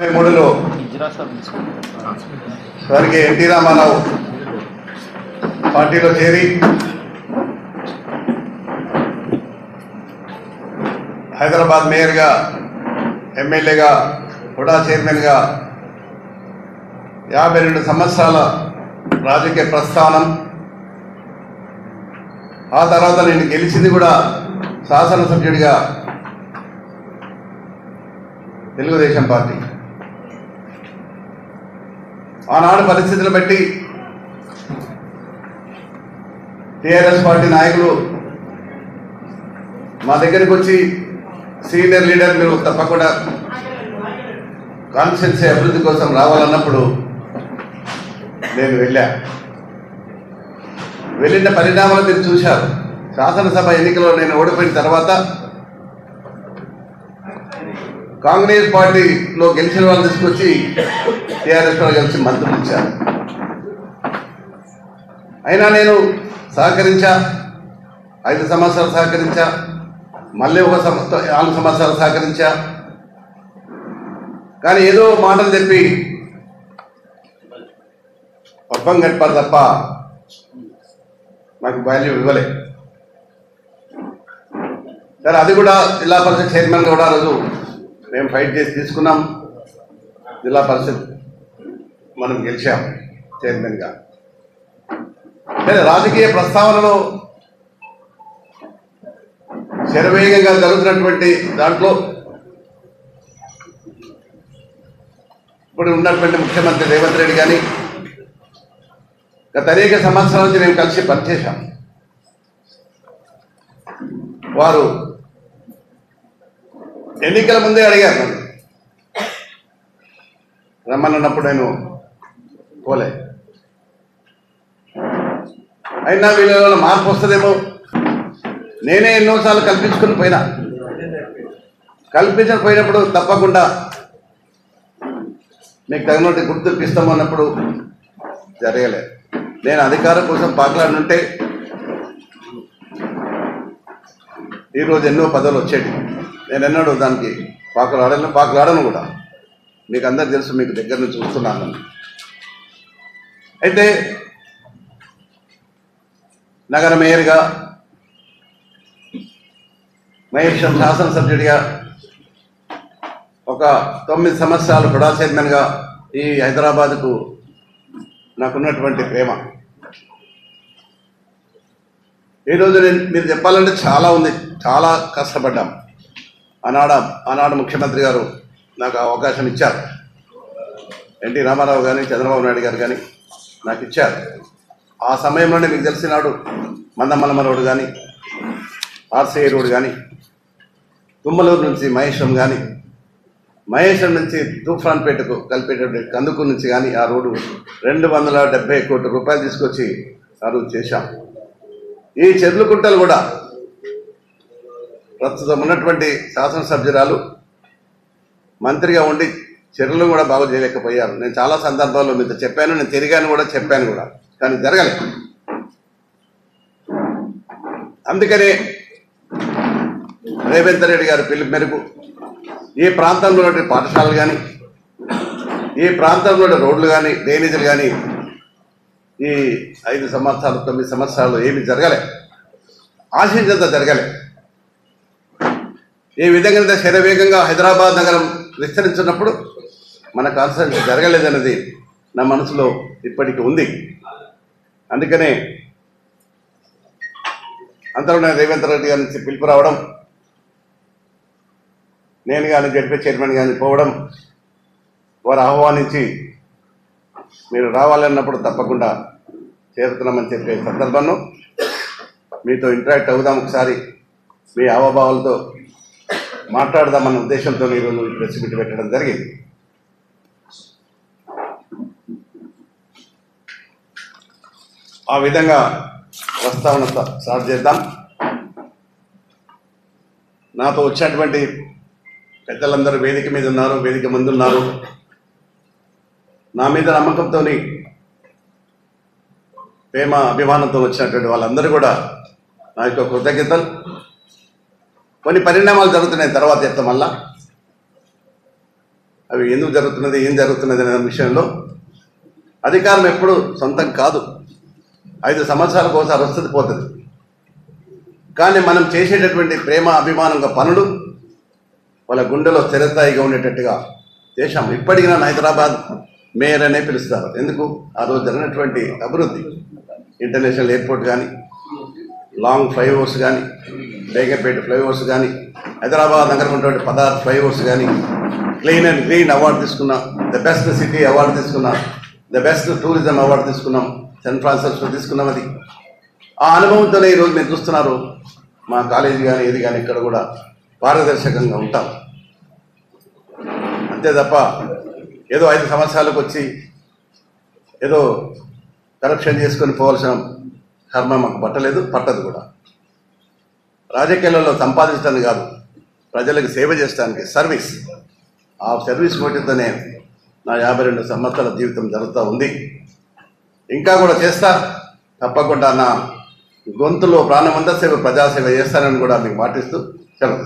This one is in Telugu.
ఇరవై మూడులో వారికి ఎన్టీ రామారావు పార్టీలో చేరి హైదరాబాద్ మేయర్గా ఎమ్మెల్యేగా హుడా చైర్మన్గా యాభై రెండు సంవత్సరాల రాజకీయ ప్రస్థానం. ఆ తర్వాత నేను గెలిచింది కూడా శాసనసభ్యుడిగా తెలుగుదేశం పార్టీ. ఆనాడు పరిస్థితులు బట్టి టీఆర్ఎస్ పార్టీ నాయకులు మా దగ్గరికి వచ్చి సీనియర్ లీడర్ మీరు తప్పకుండా కాన్స్టిట్యున్సీ అభివృద్ధి కోసం రావాలన్నప్పుడు నేను వెళ్ళా. వెళ్ళిన పరిణామాలు మీరు చూశారు. శాసనసభ ఎన్నికలో నేను ఓడిపోయిన తర్వాత కాంగ్రెస్ పార్టీలో గెలిచిన వాళ్ళు తీసుకొచ్చి టీఆర్ఎస్ వాళ్ళు కలిసి మంత్రులు ఇచ్చారు అయినా నేను సహకరించా ఐదు సంవత్సరాలు సహకరించా మళ్ళీ ఒక సంవత్సరం నాలుగు సంవత్సరాలు సహకరించా. కానీ ఏదో మాటలు చెప్పి పబ్బం గడిపారు తప్ప నాకు వాల్యూ ఇవ్వలే. సరే అది కూడా జిల్లా పరిషత్ చైర్మన్ కూడా రోజు మేము ఫైట్ చేసి తీసుకున్నాం. జిల్లా పరిషత్ మనం గెలిచాం చైర్మన్గా సరే రాజకీయ ప్రస్తావనలో శరవేగంగా జరుగుతున్నటువంటి దాంట్లో ఇప్పుడు ఉన్నటువంటి ముఖ్యమంత్రి రేవంత్ రెడ్డి కానీ గత అనేక సంవత్సరాల నుంచి మేము కలిసి పనిచేశాం. వారు ఎన్నికల ముందే అడిగాను రమ్మన్నప్పుడు నేను పోలే. అయినా వీళ్ళ మార్పు వస్తుందేమో? నేనే ఎన్నోసార్లు కల్పించుకుని పోయినా. కల్పించకపోయినప్పుడు తప్పకుండా మీకు తగినట్టు గుర్తింపు ఇస్తాము అన్నప్పుడు జరగలేదు నేను అధికారం కోసం పాకులాడుంటే ఈరోజు ఎన్నో పదవులు వచ్చేటి నేను ఎన్నడూ దానికి పాకులాడను పాకులాడను కూడా. మీకు అందరు తెలుసు మీకు దగ్గర నుంచి చూస్తున్నాను అయితే నగర మేయర్గా మహేశ్వరం శాసనసభ్యుడిగా ఒక తొమ్మిది సంవత్సరాలు హుడా చైర్మన్గా ఈ హైదరాబాద్కు నాకున్నటువంటి ప్రేమ. ఈరోజు నేను మీరు చెప్పాలంటే చాలా ఉంది చాలా కష్టపడ్డాం. ఆనాడ ఆనాడు ముఖ్యమంత్రి గారు నాకు ఆ అవకాశం ఇచ్చారు. ఎన్టీ రామారావు కానీ చంద్రబాబు నాయుడు గారు కానీ నాకు ఇచ్చారు. ఆ సమయంలోనే మీకు తెలిసినాడు మందమల్లమ రోడ్డు కానీ ఆర్సీఐ రోడ్డు కానీ తుమ్మలూరు నుంచి మహేశ్వరం కానీ మహేశ్వరం నుంచి తూఫాన్పేటకు కలిపేటటువంటి కందుకూరు నుంచి కానీ ఆ రోడ్డు రెండు వందల డెబ్బై కోట్ల రూపాయలు తీసుకొచ్చి ఆ రోజు చేశాం. ఈ చెర్లు కుంటలు కూడా ప్రస్తుతం ఉన్నటువంటి శాసనసభ్యురాలు మంత్రిగా ఉండి చర్యలు కూడా బాగు చేయలేకపోయారు. నేను చాలా సందర్భాల్లో మీతో చెప్పాను నేను తిరిగాను కూడా చెప్పాను కూడా కానీ జరగలేదు అందుకనే రేవంత్ రెడ్డి గారి పిలుపు మేరకు ఈ ప్రాంతంలో పాఠశాలలు కానీ ఈ ప్రాంతంలో రోడ్లు కానీ డ్రైనేజీలు కానీ ఈ ఐదు సంవత్సరాలు తొమ్మిది సంవత్సరాలు ఏమి జరగలే. ఆశించేంత జరగలే. ఈ విధంగా శరవేగంగా హైదరాబాద్ నగరం విస్తరించినప్పుడు మన కాన్సెప్ట్ జరగలేదన్నది నా మనసులో ఇప్పటికీ ఉంది. అందుకనే అంతలో రేవంత్ రెడ్డి గారి నుంచి పిలుపు రావడం నేను కానీ జడ్పీ చైర్మన్ కానీ పోవడం వారు ఆహ్వానించి మీరు రావాలన్నప్పుడు తప్పకుండా చేరుతున్నామని చెప్పే సందర్భంలో మీతో ఇంటరాక్ట్ అవుదాం ఒకసారి మీ హావభావాలతో మాట్లాడదామన్న ఉద్దేశంతో ఈరోజు ఈ ప్రెస్ మీట్ పెట్టడం జరిగింది. ఆ విధంగా ప్రస్తావన స్టార్ట్ చేద్దాం. నాతో వచ్చినటువంటి పెద్దలందరూ వేదిక మీద ఉన్నారు వేదిక ముందు ఉన్నారు. నా మీద నమ్మకంతో ప్రేమ అభిమానంతో వచ్చినటువంటి వాళ్ళందరూ కూడా నా యొక్క కృతజ్ఞతలు. కొన్ని పరిణామాలు జరుగుతున్నాయి తర్వాత చెప్తాం మళ్ళా. అవి ఎందుకు జరుగుతున్నది ఏం జరుగుతున్నది అనే విషయంలో. అధికారం ఎప్పుడు సొంతం కాదు. ఐదు సంవత్సరాలకు ఒకసారి వస్తుంది పోతుంది. కానీ మనం చేసేటటువంటి ప్రేమ అభిమానంగా పనులు వాళ్ళ గుండెలో స్థిరస్థాయిగా ఉండేటట్టుగా చేశాం. ఇప్పటికీ నన్ను హైదరాబాద్ మేయర్ అనే పిలుస్తారు. ఎందుకు? ఆ రోజు జరిగినటువంటి అభివృద్ధి ఇంటర్నేషనల్ ఎయిర్పోర్ట్ కానీ లాంగ్ ఫ్లైఓవర్స్ కానీ బేగంపేట ఫ్లైఓవర్స్ కానీ హైదరాబాద్ నగరం ఉన్నటువంటి పదహారు ఫ్లైఓవర్స్ కానీ క్లీన్ అండ్ గ్రీన్ అవార్డు తీసుకున్నాం ద బెస్ట్ సిటీ అవార్డు తీసుకున్నాం ద బెస్ట్ టూరిజం అవార్డు తీసుకున్నాం సెన్ ఫ్రాన్సిస్కో తీసుకున్నాం అది. ఆ అనుభవంతోనే ఈరోజు మీరు చూస్తున్నారు మా కాలేజీ కానీ ఏది కానీ ఇక్కడ కూడా పారదర్శకంగా ఉంటాం. అంతే తప్ప ఏదో ఐదు సంవత్సరాలకు వచ్చి ఏదో కరప్షన్ చేసుకొని పోవాల్సిన కర్మ మాకు పట్టలేదు పట్టదు కూడా. రాజకీయాలలో సంపాదించడానికి కాదు ప్రజలకు సేవ చేయడానికి సర్వీస్. ఆ సర్వీస్ మోటివ్తోనే నా యాభై రెండు సంవత్సరాల జీవితం జరుగుతూ ఉంది. ఇంకా కూడా చేస్తా తప్పకుండా నా గొంతులో ప్రాణమంతా సేవ ప్రజాసేవ చేస్తానని కూడా మీకు మాటిస్తూ సెలవు